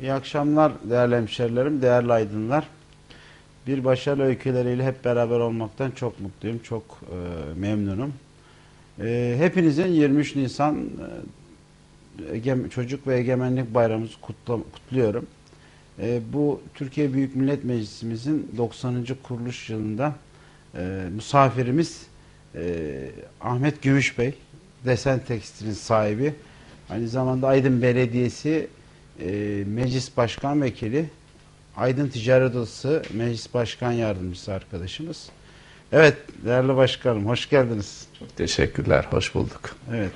İyi akşamlar değerli hemşerilerim, değerli aydınlar. Bir başarılı öyküleriyle hep beraber olmaktan çok mutluyum, çok e, memnunum. E, hepinizin 23 Nisan e, Çocuk ve Egemenlik Bayramımızı kutla, kutluyorum. E, bu Türkiye Büyük Millet Meclisimizin 90. kuruluş yılında e, misafirimiz e, Ahmet Gümüş Bey, Desen Tekstil'in sahibi. Aynı zamanda Aydın Belediyesi e, Meclis Başkan Vekili, Aydın Ticaret Odası Meclis Başkan Yardımcısı arkadaşımız. Evet değerli başkanım hoş geldiniz. Çok teşekkürler, hoş bulduk. Evet.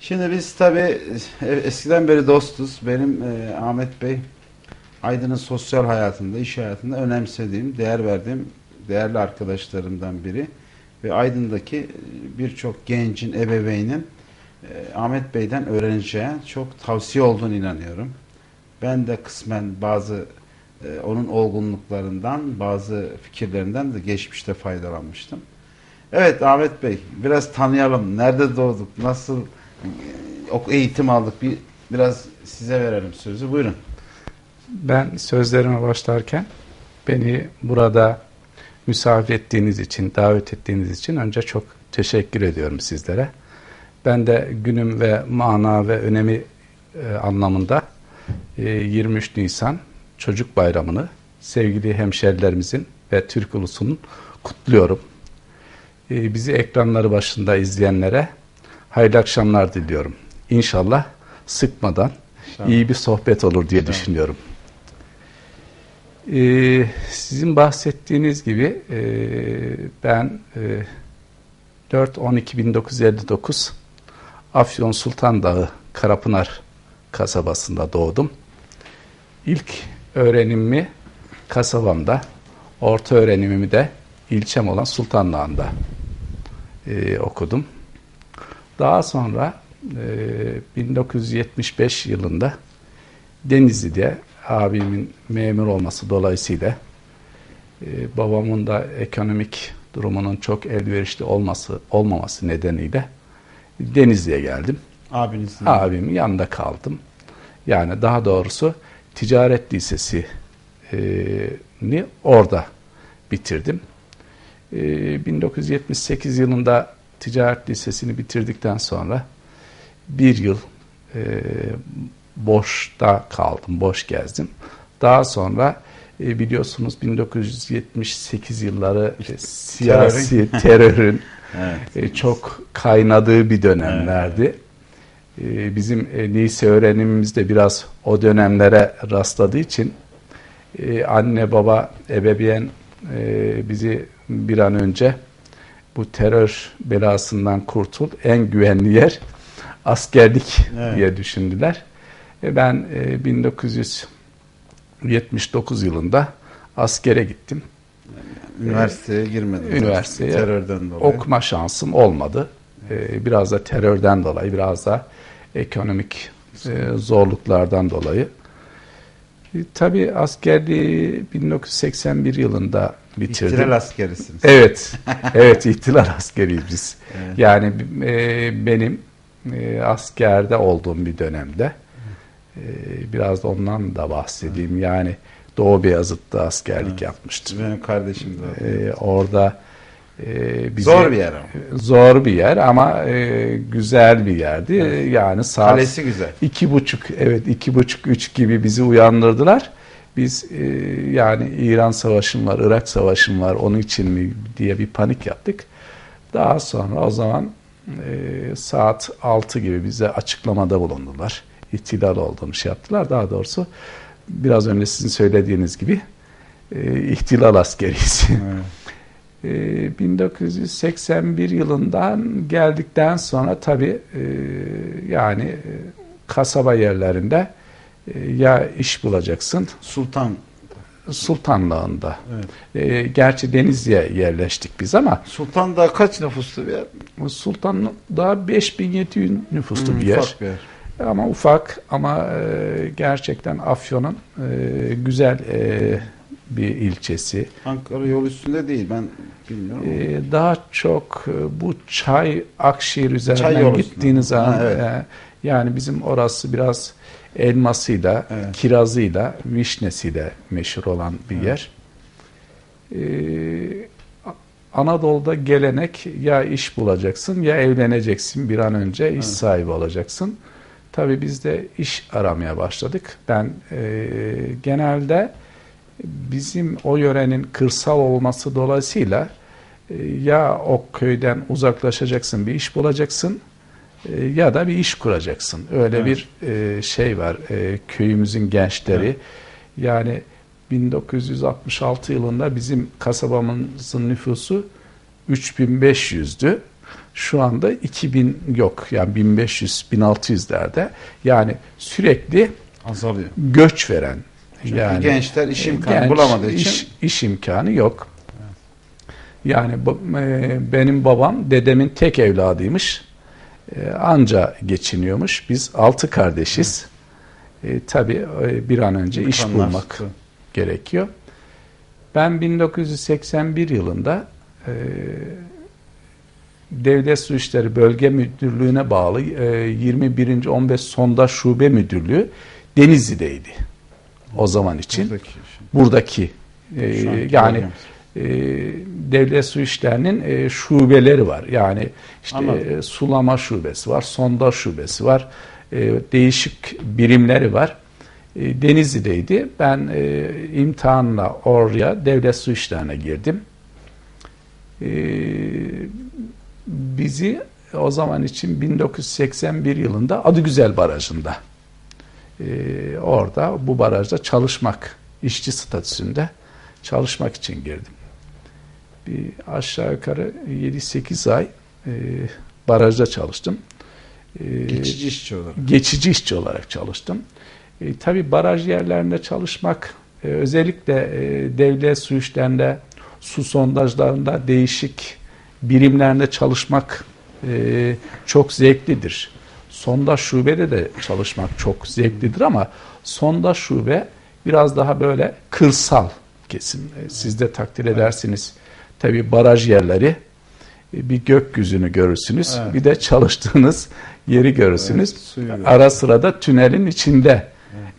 Şimdi biz tabi eskiden beri dostuz. Benim e, Ahmet Bey Aydın'ın sosyal hayatında, iş hayatında önemsediğim, değer verdiğim değerli arkadaşlarımdan biri. Ve Aydın'daki birçok gencin, ebeveynin e, Ahmet Bey'den öğreneceği çok tavsiye olduğunu inanıyorum. Ben de kısmen bazı e, onun olgunluklarından, bazı fikirlerinden de geçmişte faydalanmıştım. Evet Ahmet Bey, biraz tanıyalım. Nerede doğduk, nasıl e, eğitim aldık? Bir biraz size verelim sözü. Buyurun. Ben sözlerime başlarken beni burada misafir ettiğiniz için, davet ettiğiniz için önce çok teşekkür ediyorum sizlere. Ben de günüm ve mana ve önemi e, anlamında e, 23 Nisan Çocuk Bayramı'nı sevgili hemşerilerimizin ve Türk ulusunun kutluyorum. E, bizi ekranları başında izleyenlere hayırlı akşamlar diliyorum. İnşallah sıkmadan İnşallah. iyi bir sohbet olur diye İnşallah. düşünüyorum. Ee, sizin bahsettiğiniz gibi e, ben e, 4-12-1959 Afyon Sultan Dağı Karapınar kasabasında doğdum. İlk öğrenimimi kasabamda, orta öğrenimimi de ilçem olan Sultan Dağı'nda e, okudum. Daha sonra e, 1975 yılında Denizli'de abimin memur olması dolayısıyla e, babamın da ekonomik durumunun çok elverişli olması olmaması nedeniyle Denizli'ye geldim. Abinizin. Abimin yanında kaldım. Yani daha doğrusu ticaret lisesi ni orada bitirdim. 1978 yılında ticaret lisesini bitirdikten sonra bir yıl boşta kaldım, boş gezdim. Daha sonra e, biliyorsunuz 1978 yılları e, siyasi terörün evet. e, çok kaynadığı bir dönemlerdi. Evet. E, bizim e, lise öğrenimimiz de biraz o dönemlere rastladığı için e, anne baba ebeveyn e, bizi bir an önce bu terör belasından kurtul en güvenli yer askerlik evet. diye düşündüler. E ben e, 1979 yılında askere gittim. Üniversiteye girmedim. Üniversiteye terörden dolayı. okuma şansım olmadı. E, biraz da terörden dolayı, biraz da ekonomik e, zorluklardan dolayı. E, tabii askerliği 1981 yılında bitirdim. İhtilal askerisiniz. Evet, evet ihtilal askeriyiz biz. Evet. Yani e, benim e, askerde olduğum bir dönemde e, biraz da ondan da bahsedeyim. Yani Doğu Beyazıt'ta askerlik evet. yapmıştım. Benim kardeşim de. Ee, orada e, bize, zor bir yer ama. Zor bir yer ama e, güzel bir yerdi. Evet. Yani saat Kalesi güzel. iki buçuk evet iki buçuk üç gibi bizi uyandırdılar. Biz e, yani İran savaşım var, Irak savaşım var onun için mi diye bir panik yaptık. Daha sonra o zaman e, saat altı gibi bize açıklamada bulundular. İhtilal olduğunu şey yaptılar. Daha doğrusu biraz önce sizin söylediğiniz gibi e, ihtilal askeriyiz. Evet. e, 1981 yılından geldikten sonra tabi e, yani e, kasaba yerlerinde e, ya iş bulacaksın. Sultan Sultanlığında. Evet. E, gerçi Denizli'ye yerleştik biz ama. Sultan'da kaç nüfuslu bir yer? Sultan'da 5700 nüfuslu hmm, bir yer. bir yer. Ama ufak ama e, gerçekten Afyon'un e, güzel e, bir ilçesi. Ankara yol üstünde değil ben bilmiyorum. E, daha çok e, bu Çay Akşehir üzerinden çay gittiğiniz zaman evet. e, yani bizim orası biraz elmasıyla, Evet. kirazıyla, vişnesiyle meşhur olan bir Evet. yer. Ee, Anadolu'da gelenek ya iş bulacaksın ya evleneceksin bir an önce iş Evet. sahibi olacaksın. Tabii biz de iş aramaya başladık. Ben e, genelde bizim o yörenin kırsal olması dolayısıyla e, ya o köyden uzaklaşacaksın bir iş bulacaksın e, ya da bir iş kuracaksın. Öyle Evet. bir e, şey var e, köyümüzün gençleri. Evet. Yani 1966 yılında bizim kasabamızın nüfusu 3500'dü. Şu anda 2000 yok. Yani 1500 1600'lerde. Yani sürekli Azalıyor. göç veren Çünkü yani gençler iş imkanı genç bulamadığı için iş, iş imkanı yok. Yani e, benim babam dedemin tek evladıymış. E, anca geçiniyormuş. Biz altı kardeşiz. E, tabii e, bir an önce iş imkanlar bulmak sıkı. gerekiyor. Ben 1981 yılında e, Devlet Su İşleri Bölge Müdürlüğü'ne bağlı e, 21. 15 Sonda Şube Müdürlüğü Denizli'deydi. O zaman için. Buradaki şey. Buradaki e, yani bölgemiz. e, devlet su işlerinin e, şubeleri var. Yani işte Anladım. e, sulama şubesi var, sonda şubesi var. E, değişik birimleri var. E, Denizli'deydi. Ben e, imtihanla oraya devlet su işlerine girdim. E, bizi o zaman için 1981 yılında Adıgüzel Barajı'nda e, orada bu barajda çalışmak, işçi statüsünde çalışmak için girdim. Bir aşağı yukarı 7-8 ay e, barajda çalıştım. E, geçici işçi olarak. geçici işçi olarak çalıştım. E, tabii baraj yerlerinde çalışmak, e, özellikle e, devlet su işlerinde, su sondajlarında değişik birimlerinde çalışmak e, çok zevklidir. Sondaj şubede de çalışmak çok zevklidir ama sondaj şube biraz daha böyle kırsal kesim. E, Siz de takdir edersiniz. Tabii baraj yerleri e, bir gökyüzünü görürsünüz. Evet. Bir de çalıştığınız yeri görürsünüz. Evet. Ara sıra da tünelin içinde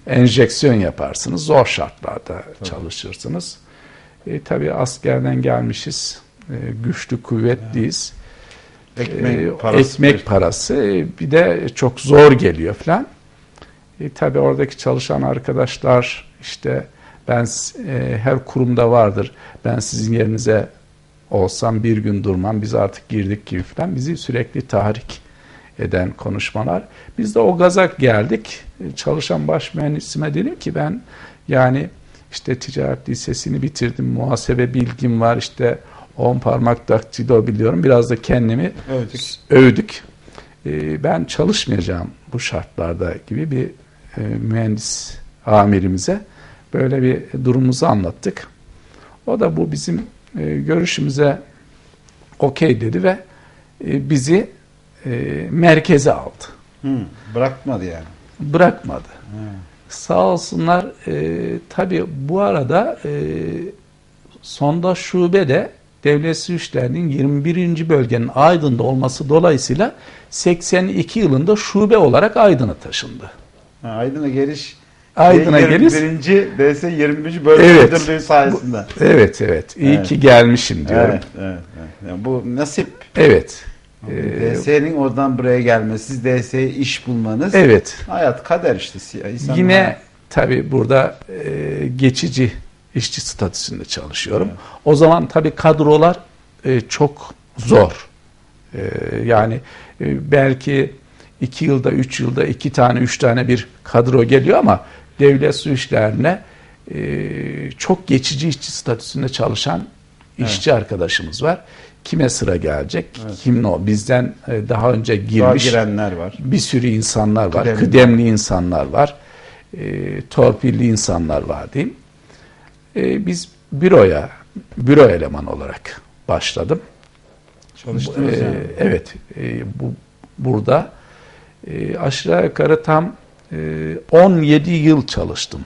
enjeksiyon yaparsınız. Zor şartlarda çalışırsınız. E, tabii askerden gelmişiz. E, güçlü, kuvvetliyiz. Ekmek E, parası. ekmek parası. E, bir de çok zor geliyor falan. E, tabii oradaki çalışan arkadaşlar işte ben e, her kurumda vardır. Ben sizin yerinize olsam bir gün durmam. Biz artık girdik gibi falan. Bizi sürekli tahrik eden konuşmalar. Biz de o gaza geldik. E, Çalışan baş mühendisime dedim ki ben yani işte ticaret lisesini bitirdim. Muhasebe bilgim var. işte 10 parmak daktilo biliyorum. Biraz da kendimi Evet. övdük. E, ben çalışmayacağım bu şartlarda gibi bir e, mühendis amirimize böyle bir durumumuzu anlattık. O da bu bizim e, görüşümüze okey dedi ve e, bizi e, merkeze aldı. Hı, bırakmadı yani. Bırakmadı. Hı. Sağ olsunlar e, tabi bu arada e, sonda şubede devlet su işlerinin 21. bölgenin Aydın'da olması dolayısıyla 82 yılında şube olarak Aydın'a taşındı. Ha, Aydın'a geliş Aydın'a geliş. 21. DS 21. bölge Evet. müdürlüğü sayesinde. Evet evet. İyi Evet. ki gelmişim diyorum. Evet, evet, evet. Yani bu nasip. Evet. Ee, DS'nin oradan buraya gelmesi, siz DS'ye iş bulmanız. evet. Hayat kader işte. İnsanın Yine tabi burada e, geçici işçi statüsünde çalışıyorum. Evet. O zaman tabi kadrolar e, çok zor. E, yani e, belki iki yılda, üç yılda iki tane, üç tane bir kadro geliyor ama devlet su işlerine e, çok geçici işçi statüsünde çalışan işçi arkadaşımız var. Kime sıra gelecek? Evet. Kim o? Bizden e, daha önce Daha girmiş girenler var. bir sürü insanlar var. Kıdemli. Kıdemli, insanlar var. E, torpilli insanlar var diyeyim. E, biz büroya, büro elemanı olarak başladım. Çalıştınız E, yani. Evet, e, bu burada e, aşağı yukarı tam e, 17 yıl çalıştım.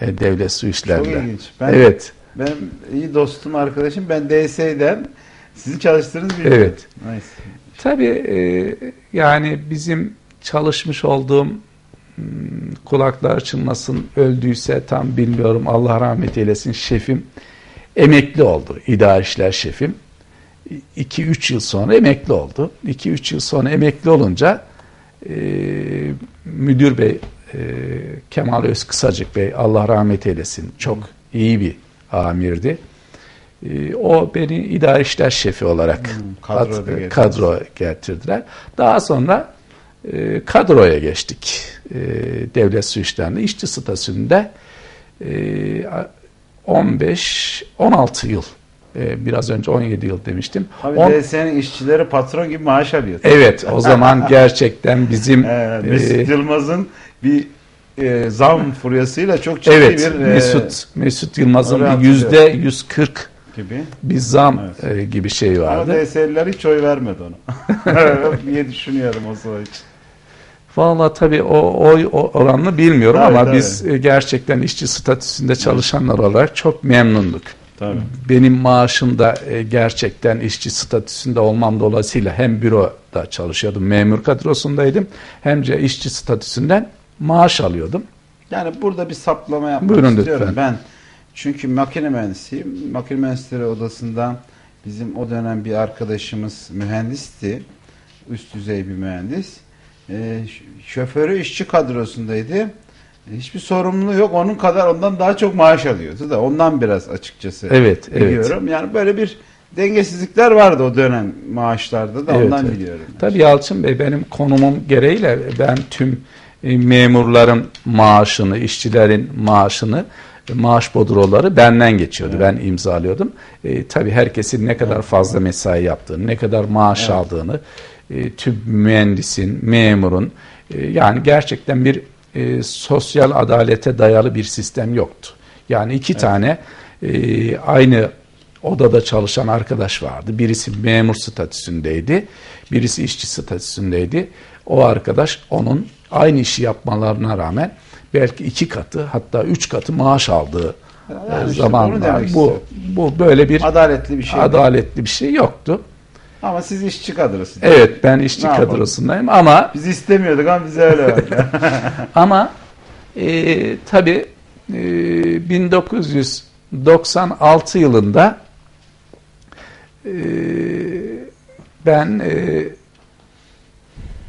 E, devlet su Çok işlerinde. ilginç. Ben, Evet, Benim iyi dostum, arkadaşım. Ben DS'den sizin çalıştığınız bir evet. Nice. Tabii e, yani bizim çalışmış olduğum kulaklar çınlasın öldüyse tam bilmiyorum. Allah rahmet eylesin şefim emekli oldu. İdare işler şefim. 2-3 yıl sonra emekli oldu. 2-3 yıl sonra emekli olunca e, müdür bey e, Kemal Özkısacık bey Allah rahmet eylesin çok iyi bir amirdi. E, o beni idare işler şefi olarak Hmm, kadro at- kadro getirdiler. Daha sonra e, kadroya geçtik e, devlet su işlerinde işçi statüsünde e, 15-16 yıl e, biraz önce 17 yıl demiştim. Tabii On- DSE'nin işçileri patron gibi maaş alıyor. evet o zaman gerçekten bizim Ee, e, Mesut Yılmaz'ın bir e, zam furyasıyla çok ciddi evet bir e, Mesut Mesut Yılmaz'ın bir yüzde 140 gibi. bir zam Evet. e, gibi şey Ama vardı. DS'liler hiç oy vermedi ona. diye düşünüyorum o zaman için. Vallahi tabii o oy oranını bilmiyorum Tabii, ama tabii. biz e, gerçekten işçi statüsünde çalışanlar olarak çok memnunduk. Tabii. Benim maaşım da e, gerçekten işçi statüsünde olmam dolayısıyla hem büroda çalışıyordum, memur kadrosundaydım hem de işçi statüsünden maaş alıyordum. Yani burada bir saplama yapmak Buyurun istiyorum. lütfen. Ben çünkü makine mühendisiyim. Makine mühendisleri odasından bizim o dönem bir arkadaşımız mühendisti. Üst düzey bir mühendis. Ee, şoförü işçi kadrosundaydı. Hiçbir sorumluluğu yok. Onun kadar ondan daha çok maaş alıyordu da ondan biraz açıkçası Evet, evet. biliyorum. Yani böyle bir dengesizlikler vardı o dönem maaşlarda da Evet, ondan evet. biliyorum. Tabii Yalçın Bey benim konumum gereğiyle ben tüm e, memurların maaşını, işçilerin maaşını, e, maaş bodroları benden geçiyordu. Ben imzalıyordum. E, tabii herkesin ne kadar fazla mesai yaptığını, ne kadar maaş Evet. aldığını, e, tüm mühendisin, memurun e, yani gerçekten bir e, sosyal adalete dayalı bir sistem yoktu. Yani iki tane e, aynı odada çalışan arkadaş vardı. Birisi memur statüsündeydi, birisi işçi statüsündeydi. O arkadaş onun aynı işi yapmalarına rağmen belki iki katı hatta üç katı maaş aldığı Yani e, işte zaman bunu var. demek Bu, bu böyle bir Adaletli bir şey. adaletli bir şey yoktu. Ama siz işçi kadrosu. Evet ben işçi Ne yapalım? kadrosundayım ama Biz istemiyorduk ama bize öyle verdi. Ama e, tabii e, 1996 yılında e, ben e,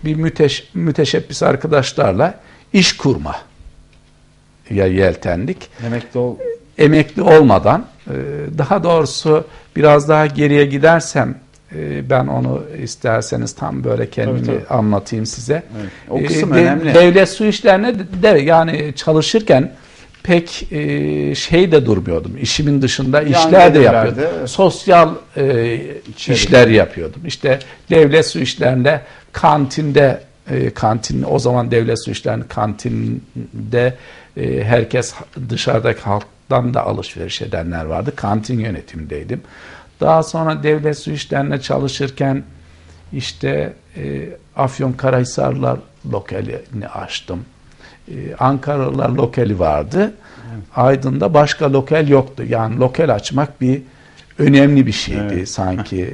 bir müteş, müteşebbis arkadaşlarla iş kurma ya yeltendik. Emekli ol. Emekli olmadan e, daha doğrusu biraz daha geriye gidersem ben onu isterseniz tam böyle kendimi Tabii, tabii. anlatayım size. Evet. O kısım Ee, de- önemli. Devlet su işlerine de, yani çalışırken pek e, şey de durmuyordum. İşimin dışında işler de yapıyordum. evet. Sosyal e, işler yapıyordum. İşte devlet su işlerinde kantinde e, kantin o zaman devlet su işlerinin kantinde herkes dışarıdaki halktan da alışveriş edenler vardı. Kantin yönetimindeydim. Daha sonra devlet su işlerine çalışırken işte e, Afyonkarahisarlar lokalini açtım. E, Ankaralılar lokali vardı. Aydın'da başka lokal yoktu. Yani lokal açmak bir önemli bir şeydi Evet. sanki e,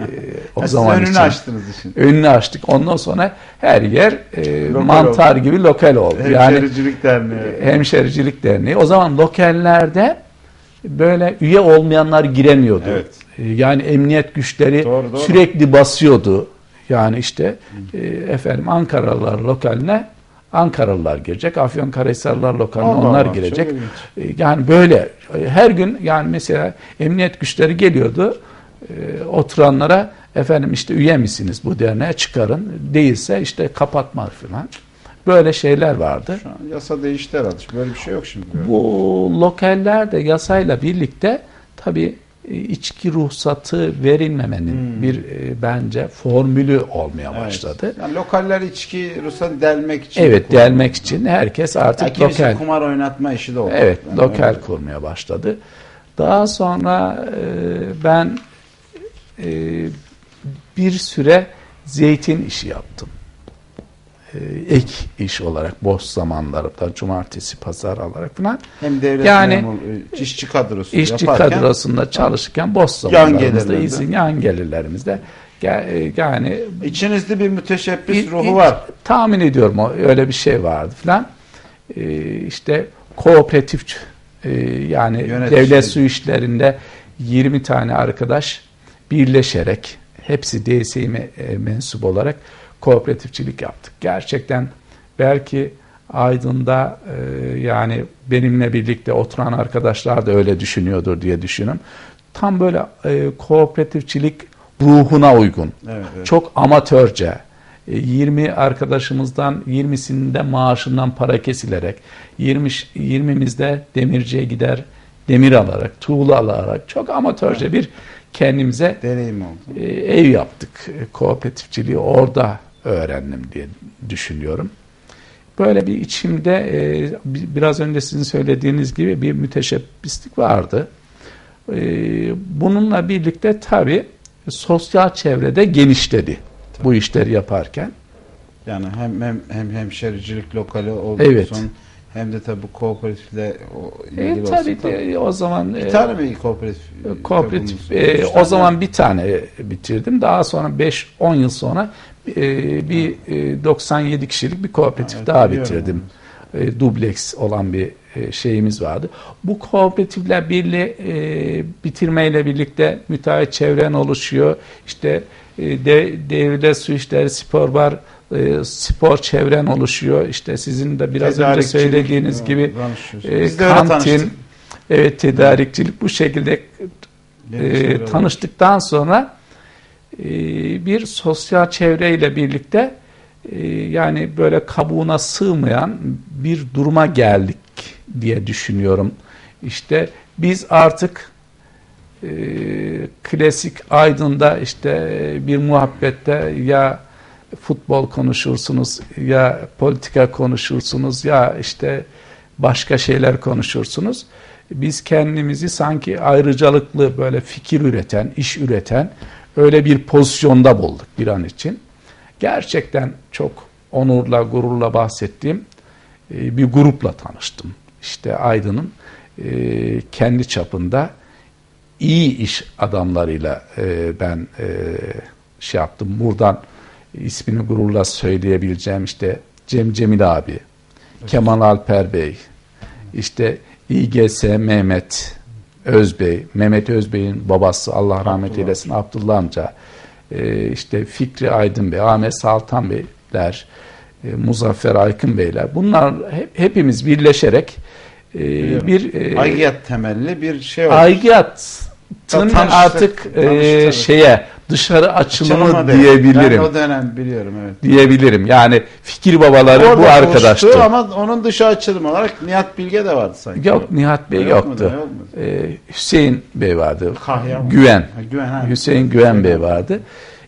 o zaman önünü için. açtınız işin. Önünü açtık. Ondan sonra her yer e, Lokal mantar gibi lokal oldu. Yani Hemşericilik Derneği. Hemşericilik Derneği. O zaman lokallerde böyle üye olmayanlar giremiyordu. Evet. E, Yani emniyet güçleri Doğru, doğru. sürekli basıyordu. Yani işte e, efendim Ankaralılar lokaline Ankaralılar girecek. Afyonkarahisarlar lokaline Allah onlar Allah, girecek. E, Yani böyle e, her gün yani mesela emniyet güçleri geliyordu. e, oturanlara efendim işte üye misiniz bu derneğe çıkarın. Değilse işte kapatma falan. Böyle şeyler vardı. Şu an yasa değişti herhalde. Böyle bir şey yok şimdi. Bu lokaller de yasayla birlikte tabii içki ruhsatı verilmemenin Hmm. bir e, bence formülü olmaya Evet. başladı. Yani lokaller içki ruhsatı delmek için. Evet, kullanılıyor. delmek için herkes Yani artık kimisi lokal kumar oynatma işi de oldu. Evet, Yani lokal öyle. kurmaya başladı. Daha sonra e, ben e, bir süre zeytin işi yaptım. E, ek iş olarak boş zamanlarımda cumartesi, pazar olarak falan Hem devlet Yani- memur, e, işçi kadrosu işçi yaparken kadrosunda çalışırken boş Yan zamanlarımızda, gelirlerde. izin yan gelirlerimizde ge- e, yani içinizde bir müteşebbis İ- ruhu İ- var. Tahmin ediyorum öyle bir şey vardı falan. e, işte kooperatif e, yani Yönetici. devlet su işlerinde 20 tane arkadaş birleşerek hepsi DSİ'me e, mensup olarak kooperatifçilik yaptık. Gerçekten belki Aydın'da e, yani benimle birlikte oturan arkadaşlar da öyle düşünüyordur diye düşünüyorum. Tam böyle e, kooperatifçilik ruhuna uygun. Evet, evet. Çok amatörce. E, 20 arkadaşımızdan 20'sinin de maaşından para kesilerek 20 20'mizde demirciye gider demir alarak, tuğla alarak çok amatörce bir kendimize Deneyim oldu. e, ev yaptık. E, Kooperatifçiliği orada öğrendim diye düşünüyorum. Böyle bir içimde e, bi- biraz önce sizin söylediğiniz gibi bir müteşebbislik vardı. E, bununla birlikte tabii sosyal çevrede genişledi bu işleri yaparken. Yani hem hem hem hemşericilik lokali oldu Evet. son hem de tabii bu kooperatifle E, ilgili tabii olsun. Tabii. o zaman Bir e, tane mi kooperatif? kooperatif e, o zaman bir tane bitirdim. Daha sonra 5-10 yıl sonra e, bir e, 97 kişilik bir kooperatif Evet, daha bitirdim. E, dubleks olan bir e, şeyimiz vardı. Bu kooperatifler birliği e, bitirmeyle birlikte müteahhit çevren oluşuyor. İşte e, de, devlet su işleri spor var. e, spor çevren oluşuyor. İşte sizin de biraz önce söylediğiniz evet, gibi e, kantin, evet tedarikçilik bu şekilde e, tanıştıktan sonra bir sosyal çevreyle birlikte e, yani böyle kabuğuna sığmayan bir duruma geldik diye düşünüyorum. İşte biz artık e, klasik Aydın'da işte bir muhabbette ya futbol konuşursunuz ya politika konuşursunuz ya işte başka şeyler konuşursunuz. Biz kendimizi sanki ayrıcalıklı böyle fikir üreten, iş üreten öyle bir pozisyonda bulduk bir an için. Gerçekten çok onurla, gururla bahsettiğim e, bir grupla tanıştım. İşte Aydın'ın e, kendi çapında iyi iş adamlarıyla e, ben şey yaptım. Buradan ismini gururla söyleyebileceğim işte Cem Cemil abi, Kemal Alper Bey, işte İGS Mehmet Özbey, Mehmet Özbey'in babası Allah rahmet eylesin Abdullah amca, e, işte Fikri Aydın Bey, Ahmet Saltan Beyler, e, Muzaffer Aykın Beyler. Bunlar hep, hepimiz birleşerek e, Biliyorum. bir e, Aygıt temelli bir şey oldu. aygıtın Tanıştık, artık e, tanıştık. şeye dışarı açılımı Açılma diyebilirim. Ben o dönem biliyorum evet. Diyebilirim. Yani fikir babaları bu Orada arkadaştı. buluştu Ama onun dışı açılım olarak Nihat Bilge de vardı sanki. Yok Nihat Bey Yok yoktu. muydu, yok? Ee, Hüseyin Bey vardı. Kahya mı? Güven. Ha, Güven, ha. Hüseyin Güven Bey vardı.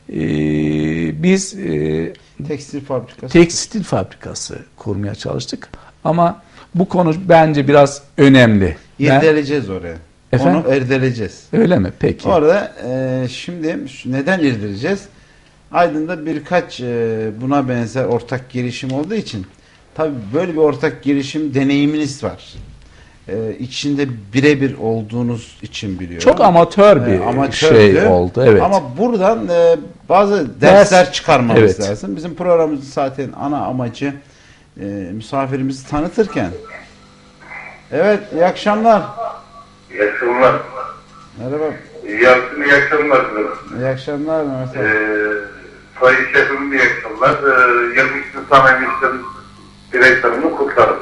Ee, biz e, Tekstil fabrikası. tekstil fabrikası kurmaya çalıştık. Ama bu konu bence biraz önemli. İrdeleyeceğiz oraya. Efendim? Onu erdeleyeceğiz. öyle mi? Peki. Orada e, şimdi neden irdeleyeceğiz? Aydın'da birkaç e, buna benzer ortak girişim olduğu için tabii böyle bir ortak girişim deneyiminiz var. E, içinde birebir olduğunuz için biliyorum. Çok amatör bir E, amatördü. şey oldu. Evet. Ama buradan e, bazı dersler çıkarmamız Evet. lazım. Bizim programımızın zaten ana amacı e, misafirimizi tanıtırken. Evet, iyi akşamlar. İyi akşamlar. Merhaba. İyi akşamlar. İyi akşamlar. İyi akşamlar Mehmet abi. Ee, Sayın Şefim iyi akşamlar. Ee, 23 Nisan Emis'in direktörümü kutlarım.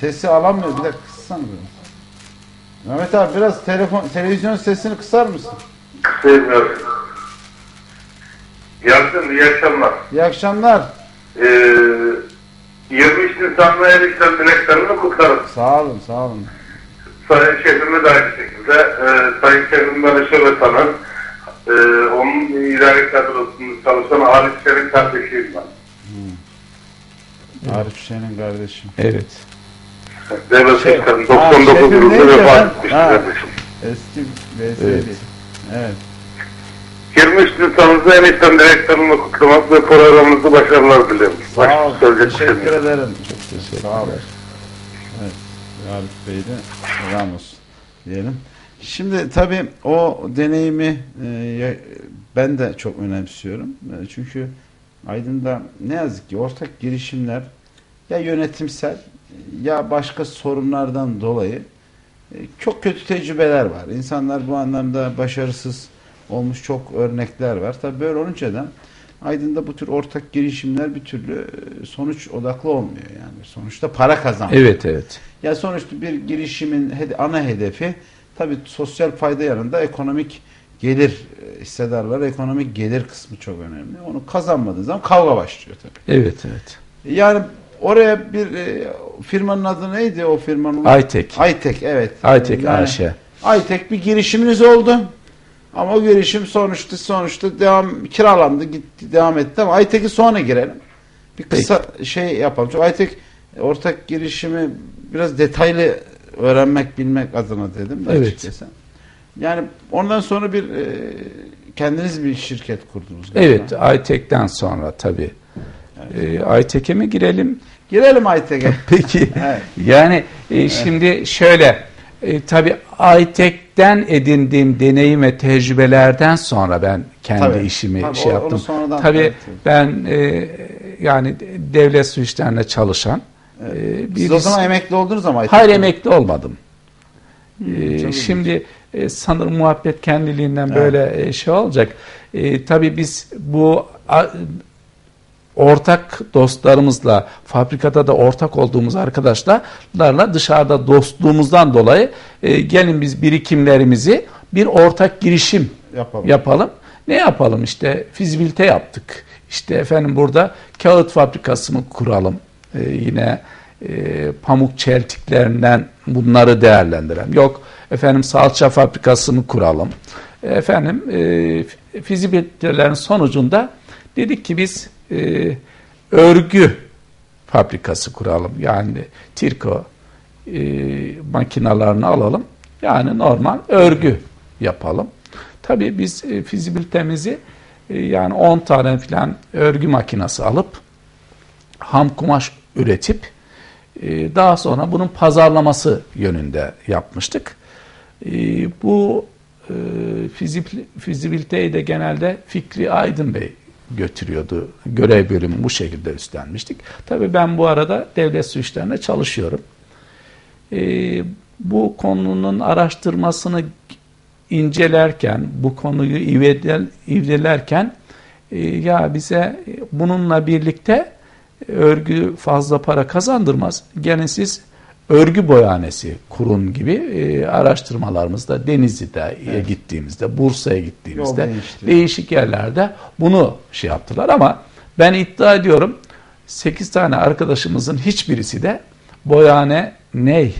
Sesi alamıyor. Bir dakika kıssana biraz. Mehmet abi biraz telefon televizyon sesini kısar mısın? İyi akşamlar. İyi akşamlar. İyi akşamlar. Ee, 23 Nisan'la Emis'in direktörümü kutlarım. Sağ olun, sağ olun. Sayın Şefim'i de aynı şekilde. Ee, Sayın Şefim beni şöyle tanır. Ee, onun idare kadrosunda çalışan Arif Şerif kardeşiyim ben. Arif Hüseyin'in kardeşim. Evet. Devlet Şey, Başkanı ha, 99 şefim yılında vefat Ha. kardeşim. Eski VS'li. Evet. Evet. 23 Nisan'ınızı enişten direktörümle kutlamak ve programınızı başarılar dilerim. Sağ ol. Başka söyleyecek bir şey Teşekkür ederim. Sağ olun. Evet. Arif Bey de selam olsun diyelim. Şimdi tabii o deneyimi e, ben de çok önemsiyorum. E, çünkü Aydın'da ne yazık ki ortak girişimler ya yönetimsel ya başka sorunlardan dolayı e, çok kötü tecrübeler var. İnsanlar bu anlamda başarısız olmuş çok örnekler var. Tabii böyle olunca da Aydın'da bu tür ortak girişimler bir türlü e, sonuç odaklı olmuyor yani. Sonuçta para kazanmak. Evet evet. Ya sonuçta bir girişimin ana hedefi tabii sosyal fayda yanında ekonomik gelir e, hissedarlara ekonomik gelir kısmı çok önemli. Onu kazanmadığın zaman kavga başlıyor tabii. Evet evet. Yani oraya bir e, firmanın adı neydi o firmanın? Aytek. Aytek evet. Aytek Yani AŞ. Aytek bir girişiminiz oldu. Ama o girişim sonuçta sonuçta devam kiralandı gitti devam etti ama Aytek'i sonra girelim. Bir kısa şey yapalım. Çünkü Aytek ortak girişimi biraz detaylı öğrenmek bilmek adına dedim de Evet. açıkçası. Yani ondan sonra bir e, kendiniz bir şirket kurdunuz. galiba. Evet Aytek'ten sonra tabii. Ee, Aytek'e mi girelim? Girelim Aytek'e. Peki. Evet. Yani e, şimdi şöyle e, tabii Aytek'ten edindiğim deneyim ve tecrübelerden sonra ben kendi Tabii. işimi Tabii, şey o- yaptım. tabii evet. ben e, yani devlet su çalışan e, Siz birisi- o zaman emekli oldunuz ama. Hayır emekli olmadım. Hmm, Ee, şimdi e, sanırım muhabbet kendiliğinden Evet. böyle e, şey olacak. E, tabii biz bu a- ortak dostlarımızla fabrikada da ortak olduğumuz arkadaşlarla dışarıda dostluğumuzdan dolayı e, gelin biz birikimlerimizi bir ortak girişim Yapalım. yapalım. Ne yapalım işte fizibilite yaptık. İşte efendim burada kağıt fabrikası mı kuralım? Ee, yine e, pamuk çeltiklerinden bunları değerlendirelim. Yok efendim salça fabrikası mı kuralım? Efendim e, fizibilitelerin sonucunda dedik ki biz e, örgü fabrikası kuralım. Yani Tirko e, makinalarını alalım. Yani normal örgü yapalım. Tabii biz e, fizibilitemizi e, yani 10 tane falan örgü makinesi alıp ham kumaş üretip e, daha sonra bunun pazarlaması yönünde yapmıştık. E, bu e, fizibil- fizibiliteyi de genelde Fikri Aydın Bey götürüyordu. Görev bölümü bu şekilde üstlenmiştik. Tabii ben bu arada devlet su çalışıyorum. Bu konunun araştırmasını incelerken, bu konuyu ivdelerken ya bize bununla birlikte örgü fazla para kazandırmaz. Gelin siz örgü boyanesi kurun gibi e, araştırmalarımızda Denizli'de e, gittiğimizde, Bursa'ya gittiğimizde Yol değişti. değişik yerlerde bunu şey yaptılar ama ben iddia ediyorum 8 tane arkadaşımızın hiçbirisi de boyane ney?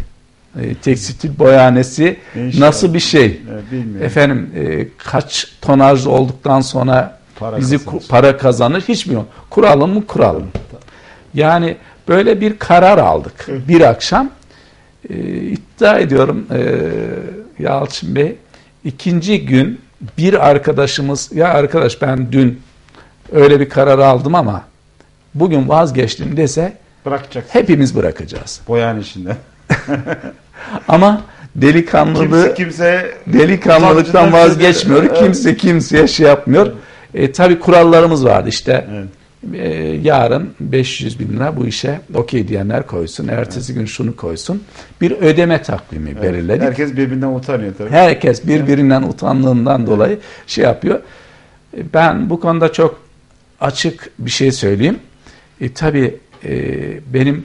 E, tekstil boyanesi İnşallah. nasıl bir şey? Evet. Efendim e, kaç tonaj olduktan sonra Para bizi kazanır. para kazanır hiç bilmiyorum. Kuralım mı kuralım. Yani böyle bir karar aldık. Bir akşam e, iddia ediyorum e, Yalçın Bey ikinci gün bir arkadaşımız ya arkadaş ben dün öyle bir karar aldım ama bugün vazgeçtim dese Bırakacak. hepimiz bırakacağız. Boyan içinde. Ama delikanlılığı Kimse kimse delikanlılıktan vazgeçmiyor. Kimse kimseye şey yapmıyor. E, tabii kurallarımız vardı işte. Evet. E, yarın 500 bin lira bu işe okey diyenler koysun. Ertesi gün şunu koysun. Bir ödeme takvimi belirledik. Herkes birbirinden utanıyor tabii. Herkes birbirinden utandığından dolayı şey yapıyor. E, Ben bu konuda çok açık bir şey söyleyeyim. E, tabii e, benim